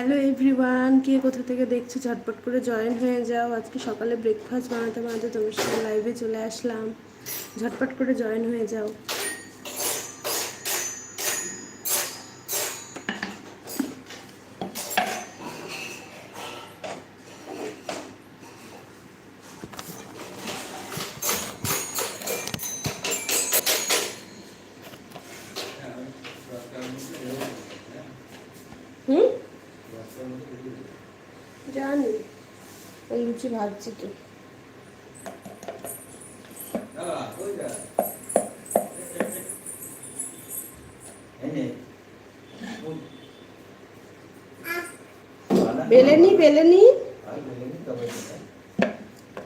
Hello everyone কে কোথা থেকে দেখছ? ঝটপট করে জয়েন হয়ে যাও। আজকে সকালে ব্রেকফাস্ট বানাতে বানাতে তোমার সাথে লাইভে চলে আসলাম। ঝটপট করে জয়েন হয়ে যাও হুম জানি ওই লুচি ভাজছি তো। বেলেনি বেলেনি?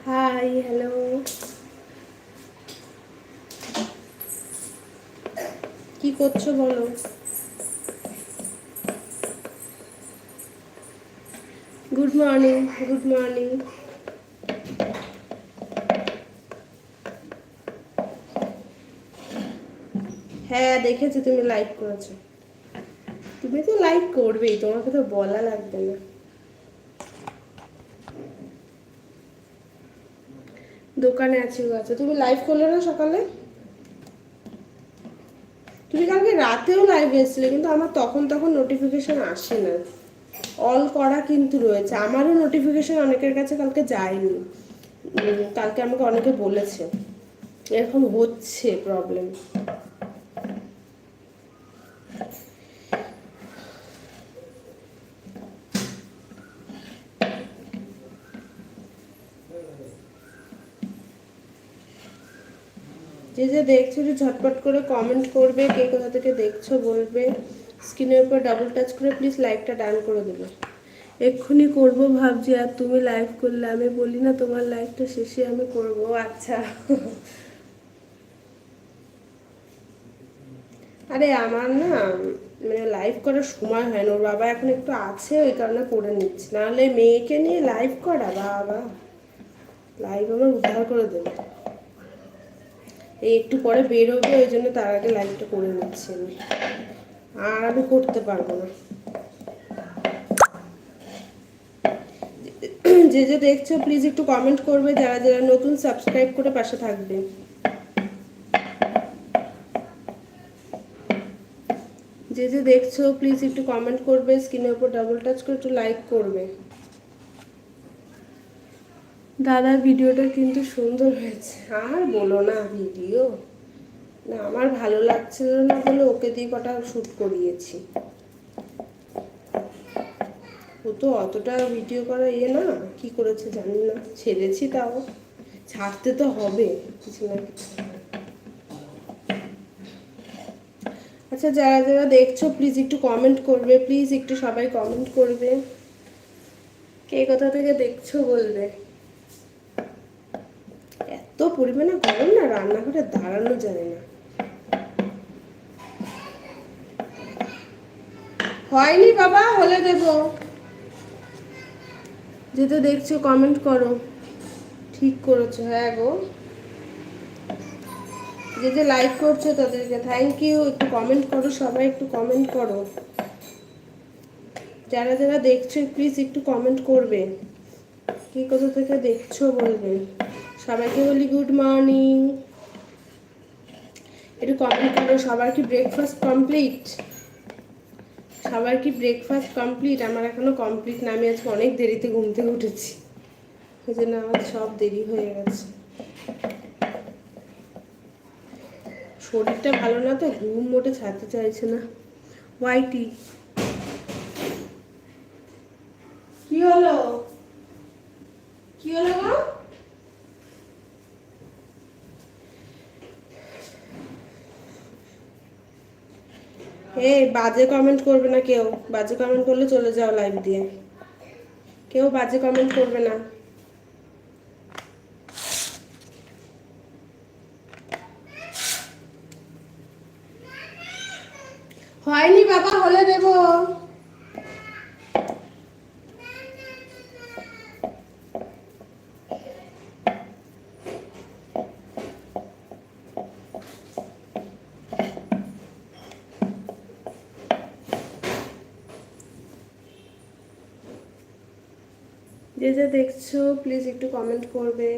Hi hello. কি করছ বলো? Good morning good morning. হ্যাঁ দেখেছি, তুমি লাইক করেছ। তুমি তো লাইক করবেই, তোমাকে তো বলা লাগবে না। দোকানে আছি আচ্ছা। তুমি লাইভ করলে না সকালে? তুমি কালকে রাতেও লাইভ এসেছিলে, কিন্তু আমার তখন তখন নোটিফিকেশন আসে না। অল করা কিন্তু রয়েছে। আমারও নোটিফিকেশন অনেকের কাছে কালকে যায়নি। কালকে আমাকে অনেকে বলেছে। এরকম হচ্ছে প্রবলেম যে যে দেখছ যে ঝটপট করে কমেন্ট করবে, কে কোথা থেকে দেখছ বলবে। স্ক্রিনের উপর ডাবল টাচ করে প্লিজ লাইকটা ডান করে দেবে। এক্ষুনি করব ভাবছি, আর তুমি লাইভ করলে আমি বলি না, তোমার লাইভটা শেষে আমি করব আচ্ছা। আরে আমার না মানে লাইভ করার সময় হয় না, ওর বাবা এখন একটু আছে, ওই কারণে করে নিচ্ছি। নাহলে মেয়েকে নিয়ে লাইভ করা, বাবা। লাইভ আমার উদ্ধার করে দেবে। এই একটু পরে বেরোবে, ওই জন্য তার আগে লাইভটা করে নিচ্ছি আমি। আর আমি করতে পারব না। যে যে দেখছ প্লিজ একটু কমেন্ট করবে, যারা যারা নতুন সাবস্ক্রাইব করে পাশে থাকবে। যে যে দেখছ প্লিজ একটু কমেন্ট করবে স্ক্রিনের উপর ডাবল টাচ করে একটু লাইক করবে। দাদার ভিডিওটা কিন্তু সুন্দর হয়েছে। আর বলো না ভিডিও। না, আমার ভালো লাগছিল না বলে ওকে দিয়ে কটা শ্যুট করিয়েছি। ও তো অতটা ভিডিও করা ইয়ে না, কি করেছে জানি না, ছেড়েছি তাও। ছাড়তে তো হবে, কিছু না কিছু। আচ্ছা যারা যারা দেখছ প্লিজ একটু কমেন্ট করবে প্লিজ একটু সবাই কমেন্ট করবে। কে কোথা থেকে দেখছ বলবে? পরিমাণে গরম না রান্নাঘরে দাঁড়ানো যায় না। হয়নি বাবা, হলে দেব। যেটা দেখছ কমেন্ট করো। ঠিক করেছ হ্যাঁ গো। যে যে লাইক করছ তাদেরকে থ্যাংক ইউ একটু কমেন্ট করো, সবাই একটু কমেন্ট করো। যারা যারা দেখছ প্লিজ একটু কমেন্ট করবে। কি কোথা থেকে দেখছ বলবে? সবাইকে বলি গুড মর্নিং একটু কমেন্ট করো, সবার কি ব্রেকফাস্ট কমপ্লিট সবার কি ব্রেকফাস্ট কমপ্লিট আমার এখনও কমপ্লিট না, আমি আজকে অনেক দেরিতে ঘুম থেকে উঠেছি। ওই জন্য আমার সব দেরি হয়ে গেছে। শরীরটা ভালো না তো, ঘুম মোটে ছাড়তে চাইছে না। ওয়াইটি কি হলো? এই বাজে কমেন্ট করবে না কেউ। বাজে কমেন্ট করলে চলে যাও লাইভ দিয়ে। কেউ বাজে কমেন্ট করবে না। হয়নি বাবা, হলে দেবো যে যে দেখছ প্লিজ একটু কমেন্ট করবে।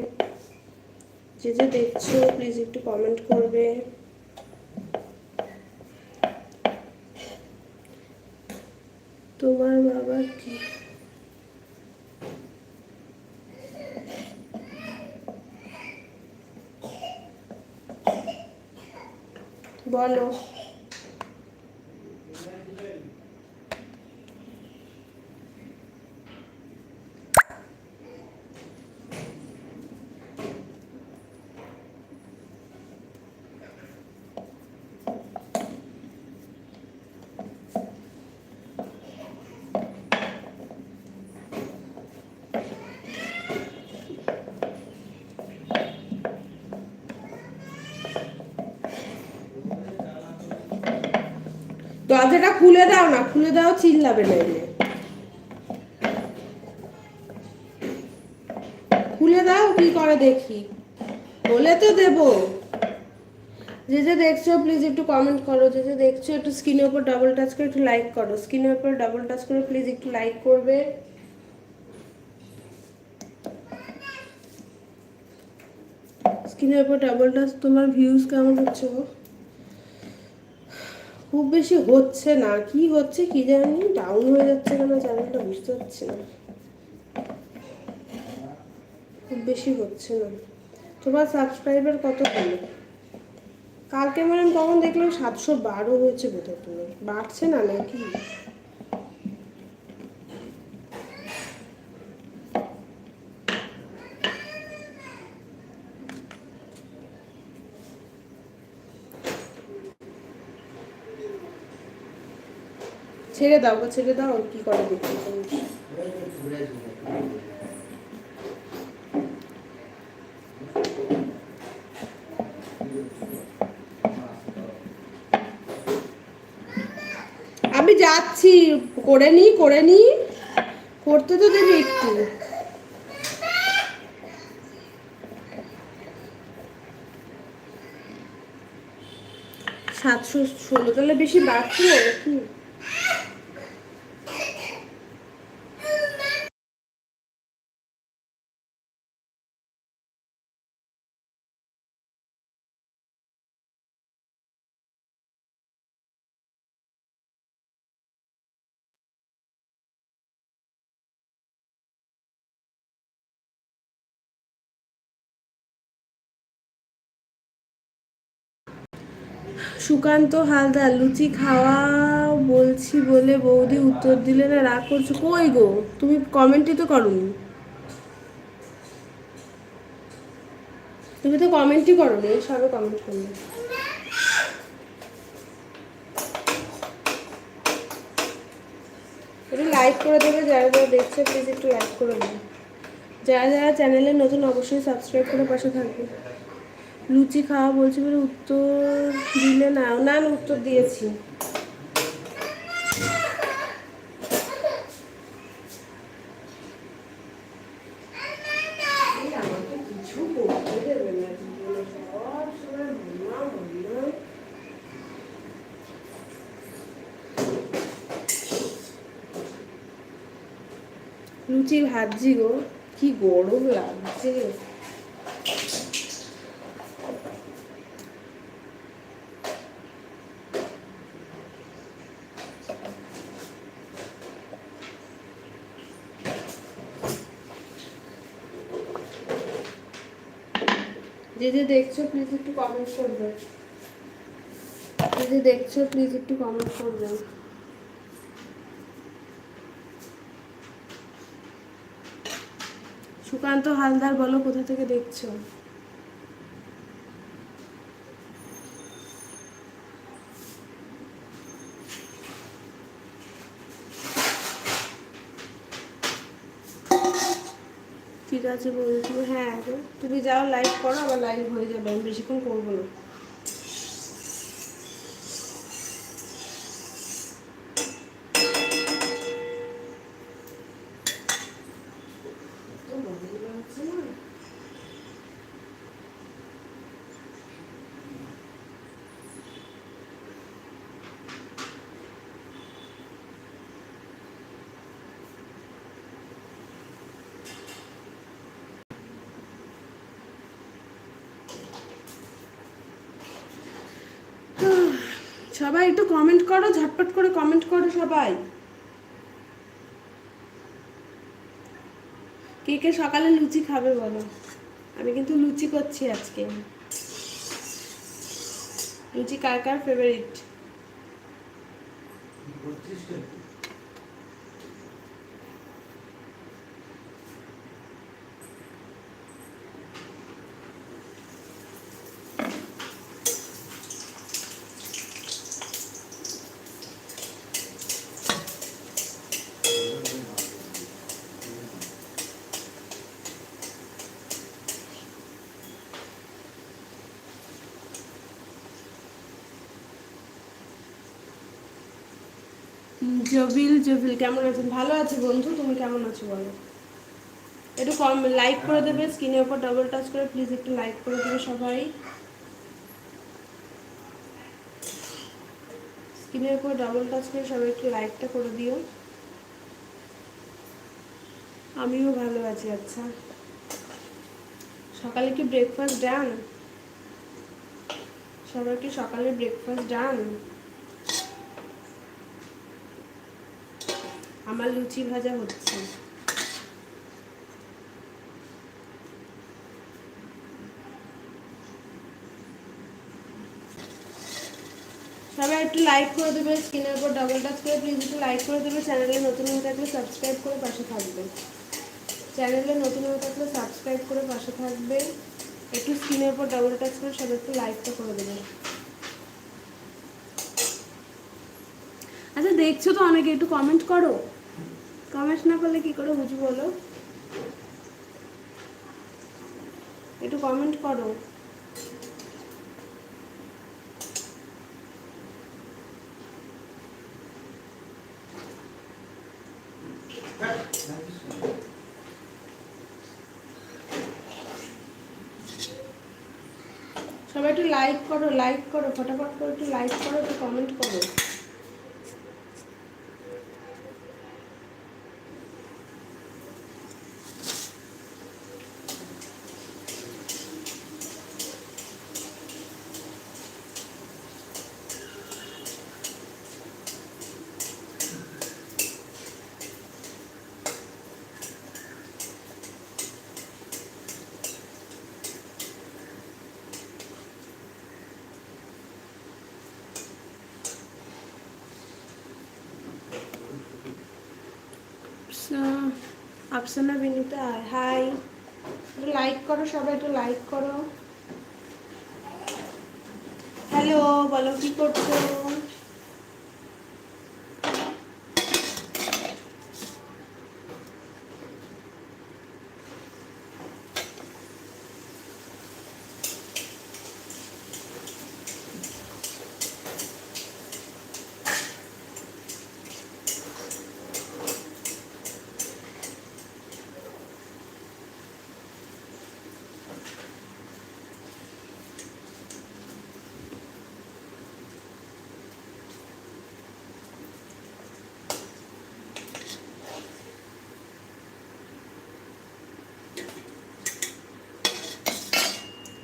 যে যে দেখছ প্লিজ একটু কমেন্ট করবে। তোমার বাবা কি? বলো। খুলে দাও না, খুলে দাও, চিল্লাবে না খুলে দাও, কি করে দেখি? বলে তো দেবো। যে যে দেখছ প্লিজ একটু কমেন্ট করো। যে যে দেখছ, একটু স্ক্রিনের উপর ডাবল টাচ করে একটু লাইক করো। স্ক্রিনের উপর ডাবল টাচ করে প্লিজ একটু লাইক করবে। স্ক্রিনের উপর ডাবল টাচ তোমার ভিউজ কেমন হচ্ছে গো? খুব বেশি হচ্ছে না। কি হচ্ছে কি জানি? ডাউন হয়ে যাচ্ছে কেন চ্যানেলটা বুঝতে পারছি না। খুব বেশি হচ্ছে না। তোমার সাবস্ক্রাইবার কত হলো? কালকে মানে তখন দেখলাম? সাতশো বারো হয়েছে বোধহয় তোমার। বাড়ছে না নাকি? ছেড়ে দাও গো, ছেড়ে দাও, কি করে দেখতে আমি যাচ্ছি, করে নি করে নি। করতে তো দেবে একটু। সাতশো ষোলো তাহলে বেশি বাড়ছে সুকান্ত হালদার, লুচি খাওয়া বলছি বলে বৌদি উত্তর দিলে না, রাগ করছ। কই গো? তুমি কমেন্টই তো করনি। তুমি তো কমেন্টই করনি, সবে কমেন্ট করলে। একটু লাইক করে দেবে, যারা যারা দেখছে প্লিজ একটু লাইক করে দেবে। যারা যারা চ্যানেলে নতুন, অবশ্যই সাবস্ক্রাইব করে পাশে থাকবে। লুচি খাওয়া বলছি বলে উত্তর দিলে না না উত্তর দিয়েছি। লুচি ভাজি গো কি গরম লাগছে। যে যে দেখছ প্লিজ একটু কমেন্ট করবে যে যে দেখছ প্লিজ একটু কমেন্ট করবে সুকান্ত হালদার বলো, কোথা থেকে দেখছ? ঠিক আছে বলছি হ্যাঁ তুমি যাও লাইভ করো আবার লাইভ হয়ে যাবে, আমি বেশিক্ষণ করব না। সবাই একটু কমেন্ট করো, ঝটপট করে কমেন্ট করো সবাই। কে কে সকালে লুচি খাবে বলো? আমি কিন্তু লুচি করছি আজকে। লুচি কার কার ফেভারিট জবিল জবিল, কেমন আছেন? ভালো আছে বন্ধু, তুমি কেমন আছো বলো? একটু কম লাইক করে দেবে স্ক্রিনের উপর ডবল টাচ করে প্লিজ একটু লাইক করে দেবে সবাই। স্ক্রিনের উপর ডবল টাচ করে সবাই একটু লাইকটা করে দিও। আমিও ভালো আছি আচ্ছা। সকালে কি ব্রেকফাস্ট ডান সবার কি সকালে ব্রেকফাস্ট ডান আমার লুচি ভাজা হচ্ছে। সবাই একটু লাইক করে দেবে স্ক্রিনের উপর ডবল টাচ করে প্লিজ একটু লাইক করে দেবে চ্যানেলে নতুন হয়ে থাকলে সাবস্ক্রাইব করে পাশে থাকবে। চ্যানেলে নতুন হয়ে থাকলে সাবস্ক্রাইব করে পাশে থাকবে। একটু স্ক্রিনের উপর ডবল টাচ করে সবাই একটু লাইকটা করে দেবে। আচ্ছা দেখছ তো অনেকে, একটু কমেন্ট করো। কমেন্ট না করলে কি করে বুঝব বলো? একটু কমেন্ট করো। সবাই একটু লাইক করো লাইক করো, ফটাফট করে একটু লাইক করো, একটু কমেন্ট করো। আফসানা বিনীতা হাই একটু লাইক করো সবাই একটু লাইক করো। হ্যালো বলো কি করছ?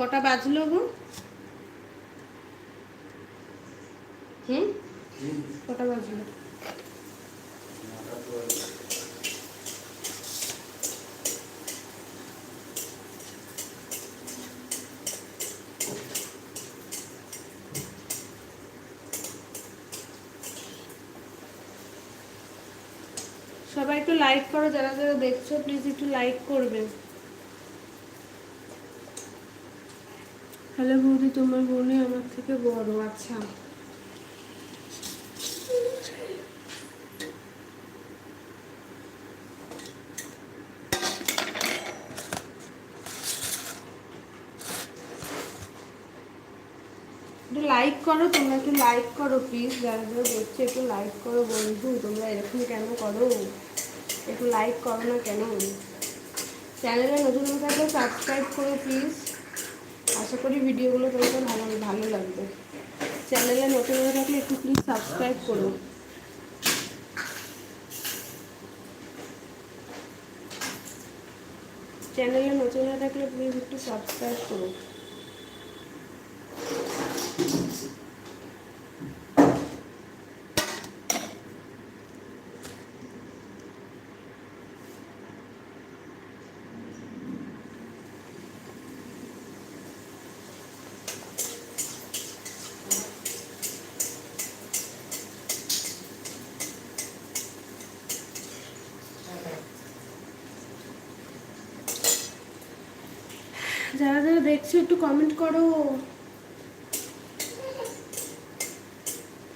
কটা বাজলো গো? হুম? কটা বাজলো? সবাই একটু লাইক করো, যারা যারা দেখছ প্লিজ একটু লাইক করবে। হ্যালো বৌদি, তোমার বোনই আমার থেকে বড় আচ্ছা। একটু লাইক করো, তোমরা একটু লাইক করো প্লিজ যারা যারা দেখছ, একটু লাইক করো বন্ধু। তোমরা এরকম কেন করো? একটু লাইক করো না কেন? চ্যানেলে নতুন থাকলে সাবস্ক্রাইব করো প্লিজ আশা করি ভিডিওগুলো তোমাদের ভালো ভালো লাগবে। চ্যানেলে নতুন হয়ে থাকলে একটু প্লিজ সাবস্ক্রাইব করো। চ্যানেলে নতুন হয়ে থাকলে প্লিজ একটু সাবস্ক্রাইব করো। যারা যারা দেখছ একটু কমেন্ট করো।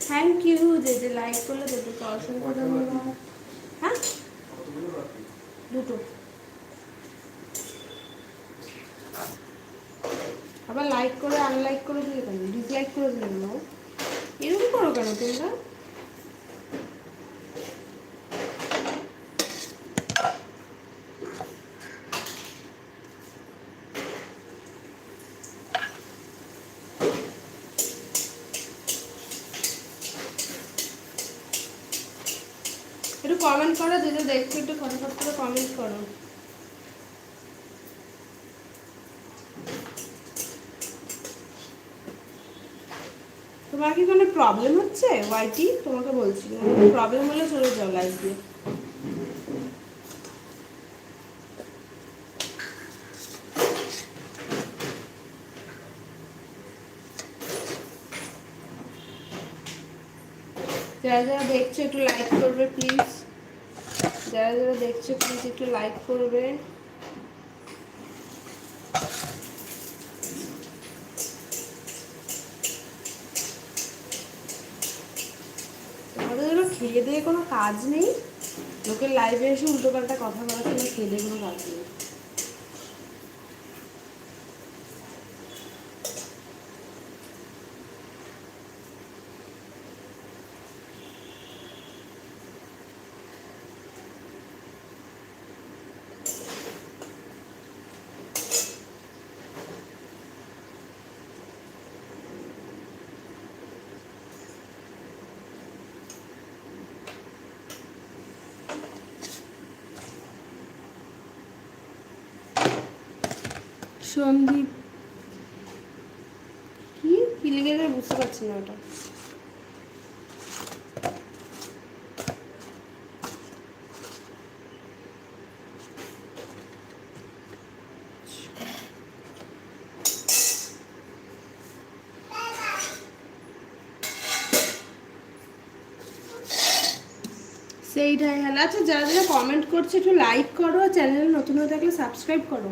থ্যাংক ইউ যে যে লাইক করলে তাদেরকে অসংখ্য ধন্যবাদ। হ্যাঁ? দুটো। আবার লাইক করে আনলাইক করে দিলে কেন? ডিসলাইক করে দিলে কেন? এরকম করো কেন তোমরা? কমেন্ট করো, যদি দেখছ একটু ফটোফট করে কমেন্ট করো। তোমার কি কোনো প্রবলেম হচ্ছে ওয়াইটি তোমাকে বলছি প্রবলেম হলে চলে যাও লাইফ দিয়ে যারা যারা দেখছ একটু লাইক করবে প্লিজ যারা যারা দেখছ প্লিজ একটু লাইক করবে। তোমাদের খেয়ে দিয়ে কোনো কাজ নেই। লোকের লাইভে এসে উল্টো পাল্টা কথা বলার জন্য খেয়ে দিয়ে কোনো কাজ নেই। সন্দীপ। কি? কি লিখেছে বুঝতে পারছি না ওটা। সেইটাই হ্যাঁ আচ্ছা যারা যারা কমেন্ট করছে, একটু লাইক করো চ্যানেলে নতুন হয়ে থাকলে সাবস্ক্রাইব করো।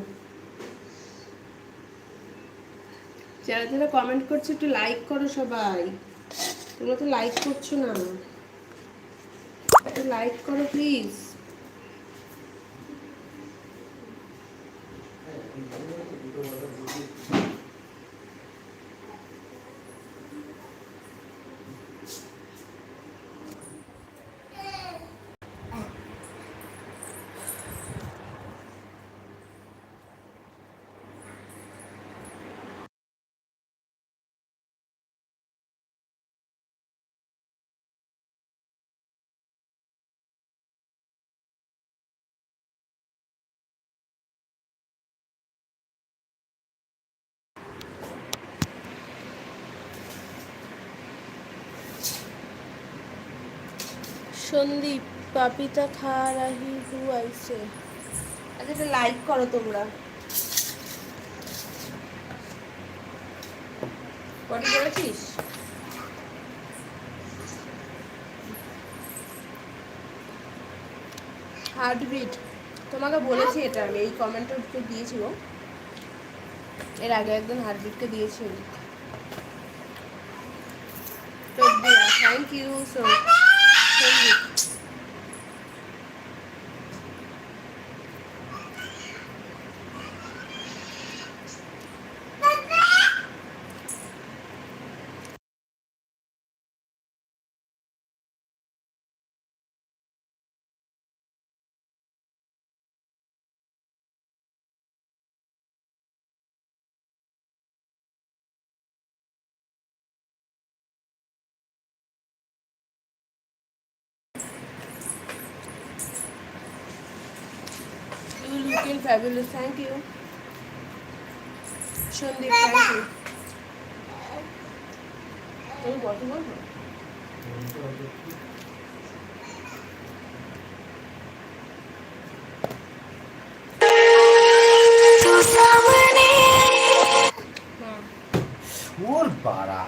যারা যারা কমেন্ট করছে, একটু লাইক করো সবাই। তোমরা তো লাইক করছ না। একটু লাইক করো প্লিজ সন্দীপ, পাপিতা খা রাহি হু আইসে আচ্ছা লাইক করো তোমরা। কটি করেছিস? হার্টবিট তোমাকে বলেছি এটা আমি, এই কমেন্টটা দিয়েছিল এর আগে একজন হার্টবিটকে দিয়েছিল thank you so Sandeep てい。You looking fabulous. Thank you. Sandeep thank you তুমি কত বলবো হ্যাঁ ওর বাড়া